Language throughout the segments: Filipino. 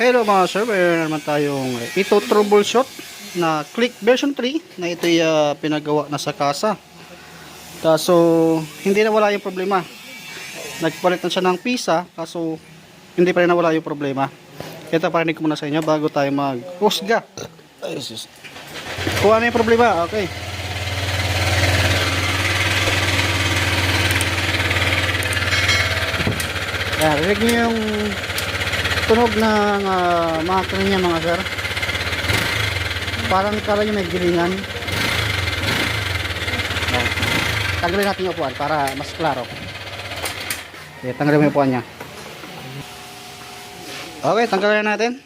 Hello mga sir, mayroon naman tayong ito troubleshoot na click version 3 na ito uh, pinagawa na sa kasa. Kaso hindi na wala yung problema. Nagpalit na siya ng pisa kaso hindi pa rin nawala yung problema. Ito parinig ko muna sa inyo bago tayo mag husga. Ay, sus. Kung ano yung problema, okay. Yan, rinig yung tunog ng uh, makina niya mga sir. Parang kala niyo may gilingan. Tanggalin natin yung upuan para mas klaro. Okay, tanggalin mo yung upuan niya. Okay, tanggalin na natin.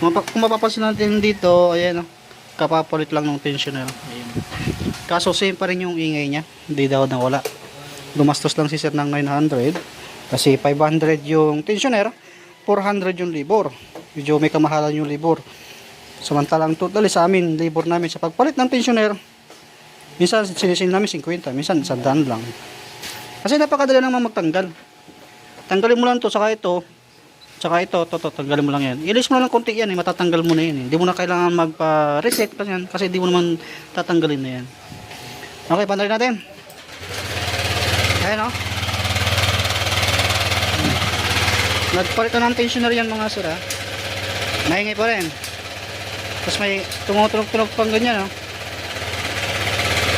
Kung mapa- Kung mapapansin natin dito, ayan o, kapapalit lang ng tensioner. Ayan. Kaso same pa rin yung ingay niya. Hindi daw na wala. Gumastos lang si sir ng 900. Kasi 500 yung tensioner, 400 yung libor. Medyo may kamahalan yung libor. Samantalang totally sa amin, libor namin sa pagpalit ng tensioner, minsan sinisin namin 50, minsan 100 lang. Kasi napakadali naman magtanggal. Tanggalin mo lang to saka ito, saka ito, to, to, tanggalin mo lang yan. Ilis mo lang konti yan, eh, matatanggal mo na yan. Eh. Hindi mo na kailangan magpa-reset kasi, yan, kasi hindi mo naman tatanggalin na yan. Okay, pantalin natin. Ayan o. Nagpalit na ng tensioner yan mga sir ha. Maingay pa rin. Tapos may tumutunog-tunog pang ganyan oh.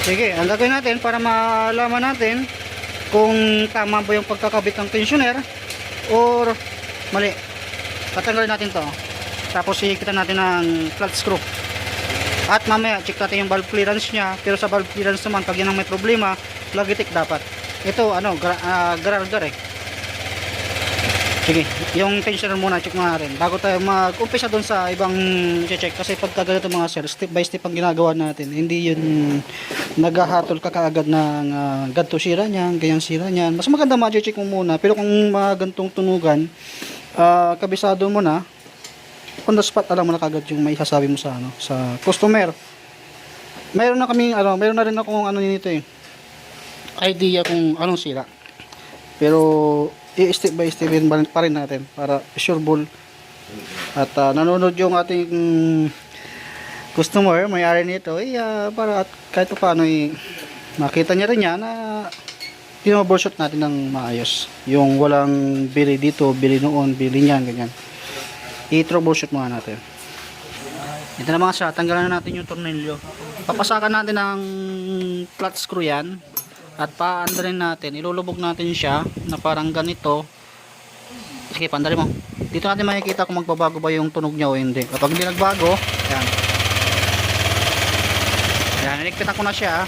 Sige, ang gagawin natin para malaman natin kung tama ba yung pagkakabit ng tensioner or mali. Tatanggalin natin to. Tapos ikitan natin ng flat screw. At mamaya check natin yung valve clearance niya. Pero sa valve clearance naman pag yan ang may problema, lagitik dapat. Ito ano, gra uh, garargar eh. Sige, yung tensioner muna check muna natin bago tayo mag-umpisa doon sa ibang check kasi pagka ganito mga sir, step by step ang ginagawa natin. Hindi yun naghahatol ka kaagad ng uh, ganto sira niyan, ganyan sira niyan. Mas maganda ma-check mo muna. Pero kung mga gantong tunugan, uh, kabisado mo na, on the spot alam mo na kagad yung may sasabi mo sa ano, sa customer. Meron na kami ano, meron na rin akong ano nito eh. Idea kung anong sira. Pero i-step by step din pa rin natin para sure ball. At ah, nanonood yung ating customer, may-ari nito, eh, ah, para at kahit pa paano eh, makita niya rin yan na pinobulshot natin ng maayos. Yung walang bili dito, bili noon, bili niyan, ganyan. I-troubleshoot muna natin. Ito na mga siya, tanggalan na natin yung tornilyo. Papasakan natin ng flat screw yan. At paandarin natin, ilulubog natin siya na parang ganito. Sige, paandarin mo. Dito natin makikita kung magbabago ba yung tunog niya o hindi. Kapag hindi nagbago, yan. Yan, nilikpitan ko na siya.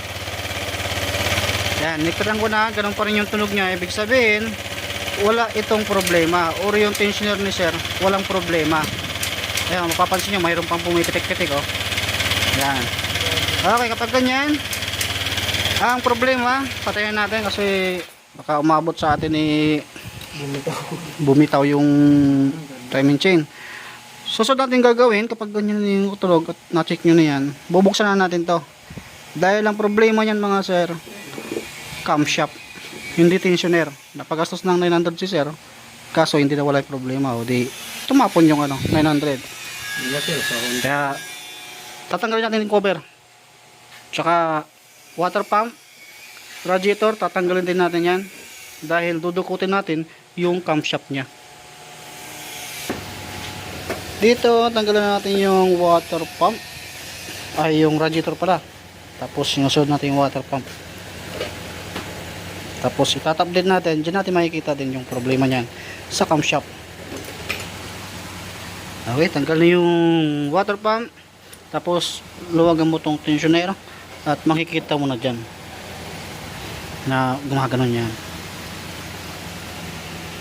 Yan, nilikpitan ko na, ganun pa rin yung tunog niya. Ibig sabihin, wala itong problema. Or yung tensioner ni sir, walang problema. Ayan, mapapansin nyo, mayroon pang pumipitik-pitik, oh. Yan. Okay, kapag ganyan, ang problema, patayin natin kasi baka umabot sa atin ni bumitaw yung timing chain. Susunod natin gagawin kapag ganyan yung tulog at na-check nyo na yan, bubuksan na natin to. Dahil ang problema niyan mga sir, camshaft, hindi tensioner. Napagastos ng 900 si sir, kaso hindi na wala yung problema. O di, tumapon yung ano, 900. Kaya, tatanggalin natin yung cover. Tsaka, water pump, radiator, tatanggalin din natin yan. Dahil dudukutin natin yung camshaft niya. Dito, tanggalin natin yung water pump. Ay, yung radiator pala. Tapos, sinusunod natin yung water pump. Tapos, itatap din natin. Diyan natin makikita din yung problema niyan sa camshaft. Okay, tanggal na yung water pump. Tapos, luwagan mo tong tensioner. At makikita mo na dyan na gumaganon yan.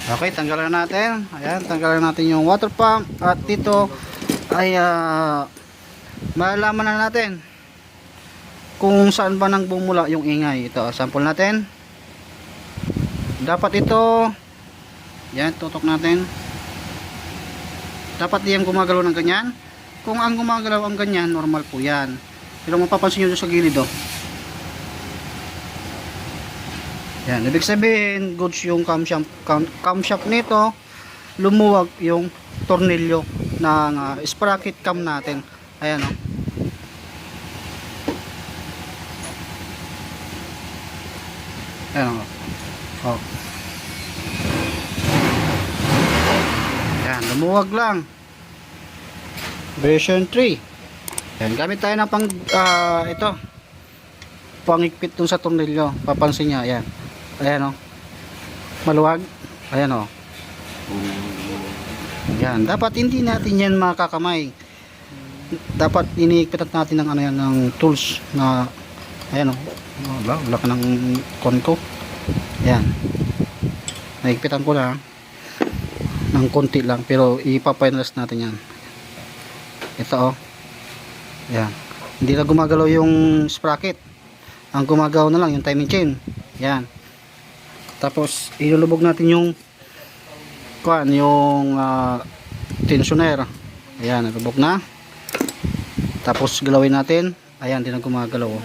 Okay, tanggalan natin. Ayan, tanggalan natin yung water pump. At dito ay uh, malalaman na natin kung saan ba nang bumula yung ingay. Ito, sample natin. Dapat ito, yan, tutok natin. Dapat diyan gumagalaw ng ganyan. Kung ang gumagalaw ang ganyan, normal po yan. Pero mapapansin nyo sa gilid, oh. Yan, ibig sabihin, goods yung camshaft, cam, camshaft nito, lumuwag yung tornilyo ng ah, sprocket cam natin. Ayan oh. Ayan oh. Oh. Ayan, lumuwag lang. Version 3. Ayan, gamit tayo ng pang ah, ito. Pangikpit dun sa tornilyo. Papansin niya, ayan. Ayan oh. Maluwag. Ayan oh. Yan, dapat hindi natin yan makakamay. Dapat iniikpitan natin ng ano yan ng tools na ayan oh. Wala, wala ka ng konko. Ayan. Naikpitan ko na ng konti lang pero ipapainless natin yan. Ito oh. Ayan. Hindi na gumagalaw yung sprocket. Ang gumagaw na lang yung timing chain. Yan. Tapos ilulubog natin yung kuan yung ah, tensioner ayan nalubog na tapos galawin natin ayan di na gumagalaw oh.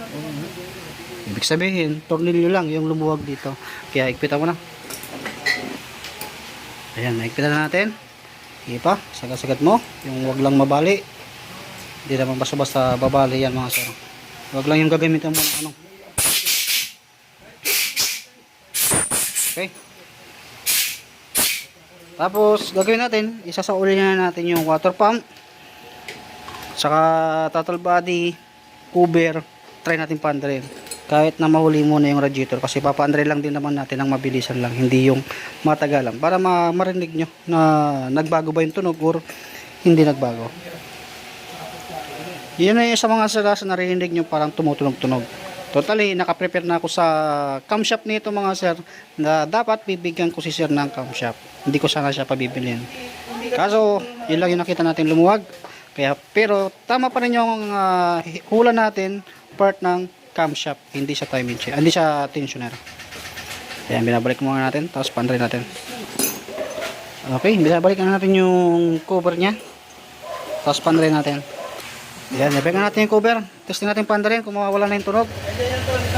ibig sabihin tornilyo lang yung lumuwag dito kaya ikpitan mo na ayan naikpitan na natin sige pa sagat-sagat mo yung wag lang mabali hindi naman basta-basta babali yan mga sir wag lang yung gagamitan mo ng ano okay tapos, gagawin natin, isasauli na natin yung water pump. Saka throttle body, cover, try natin paandrin. Kahit na mahuli muna yung radiator kasi papaandrin lang din naman natin ang mabilisan lang, hindi yung matagalan. Para ma marinig nyo na nagbago ba yung tunog or hindi nagbago. Na yung sa mga na narinig nyo parang tumutunog-tunog. Totally, nakaprepare na ako sa camshaft nito mga sir na dapat bibigyan ko si sir ng camshaft. Hindi ko sana siya pabibilin. Kaso, yun lang yung nakita natin lumuwag. Kaya, pero tama pa rin yung ah, hula natin part ng camshaft, hindi sa timing chain, hindi sa tensioner. Ayan, binabalik muna natin, tapos panray natin. Okay, binabalik na natin yung cover niya. Tapos panray natin. Ayan, nabigyan natin yung cover. Testing natin panda rin kung mawawala na yung tunog.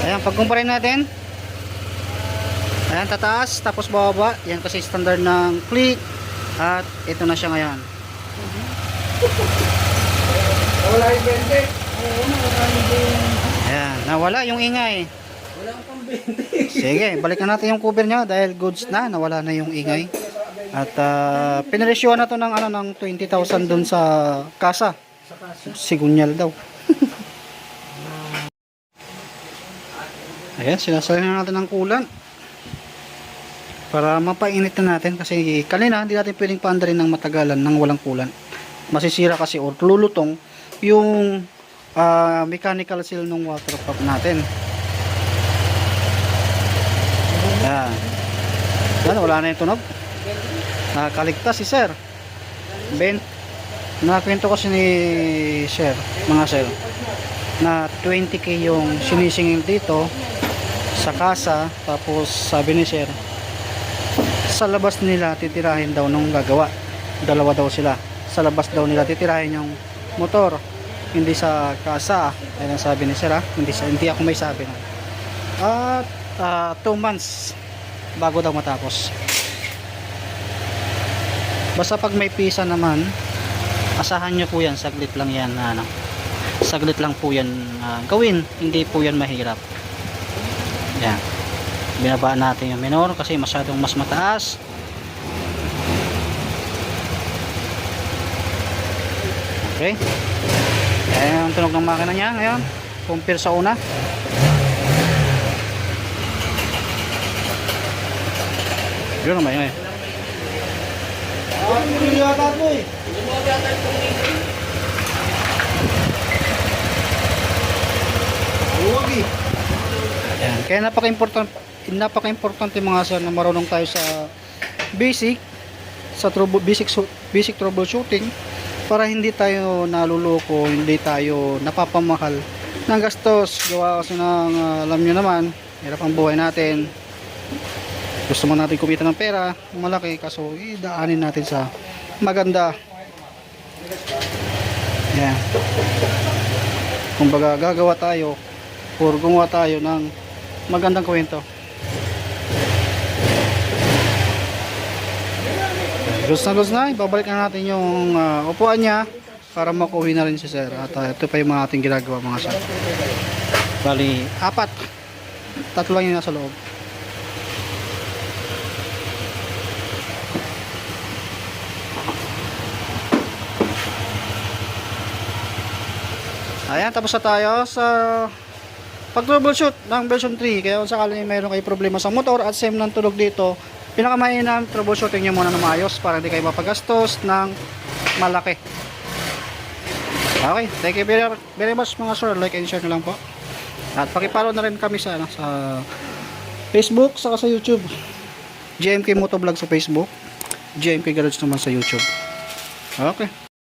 Ayan, pagkumparin natin. Ayan, tataas, tapos bababa. Yan kasi standard ng click. At ito na siya ngayon. Wala yung 20. Ayan, nawala yung ingay. Wala ang pang 20. Sige, balikan natin yung cover niya dahil goods na, nawala na yung ingay. At uh, pinaresyuhan na to ng ano ng 20,000 dun sa kasa. Sigunyal daw. Ayan, sinasali na natin ng kulan. Para mapainit na natin kasi kanina hindi natin pwedeng paandarin ng matagalan ng walang kulan. Masisira kasi or lulutong yung ah, mechanical seal ng water pump natin. Ayan. Ayan, wala na yung tunog. Nakakaligtas si sir. Ben, nakakwento kasi ni sir, mga sir, na 20k yung sinisingil dito sa kasa. Tapos sabi ni sir, sa labas nila titirahin daw nung gagawa. Dalawa daw sila. Sa labas daw nila titirahin yung motor. Hindi sa kasa. Ayan ang sabi ni sir ha. Hindi, sa, hindi ako may sabi. At 2 months bago daw matapos. Basta pag may pisa naman, asahan nyo po yan, saglit lang yan. Ano, saglit lang po yan ah, gawin, hindi po yan mahirap. Yan. Binabaan natin yung minor kasi masyadong mas mataas. Okay. Ayan ang tunog ng makina niya ngayon. Compare sa una. Yun naman yun eh. Ang hindi yata ito eh. Huwag eh. Ayan. Kaya napaka-important napaka-importante mga sir na marunong tayo sa basic sa trouble, basic basic troubleshooting para hindi tayo naluloko, hindi tayo napapamahal ng gastos. Gawa kasi ng ah, alam nyo naman, hirap ang buhay natin. Gusto mo natin kumita ng pera, malaki, kaso idaanin natin sa maganda. Yan. Kumbaga gagawa tayo or gumawa tayo ng magandang kwento. Goods na goods na, ibabalik na natin yung ah, upuan niya para makuwi na rin si sir. At ah, ito pa yung mga ating ginagawa mga sir. Bali, apat. Tatlo lang yung nasa loob. Ayan, tapos na tayo sa pag-troubleshoot ng version 3. Kaya kung sakali mayroon kayo problema sa motor at same ng tunog dito, pinakamainam troubleshooting nyo muna ng maayos para hindi kayo mapagastos ng malaki. Okay, thank you very, very much mga sir. Like and share na lang po. At pakipollow na rin kami sa, ano, sa Facebook, saka sa YouTube. GMK Motovlog sa Facebook. GMK Garage naman sa YouTube. Okay.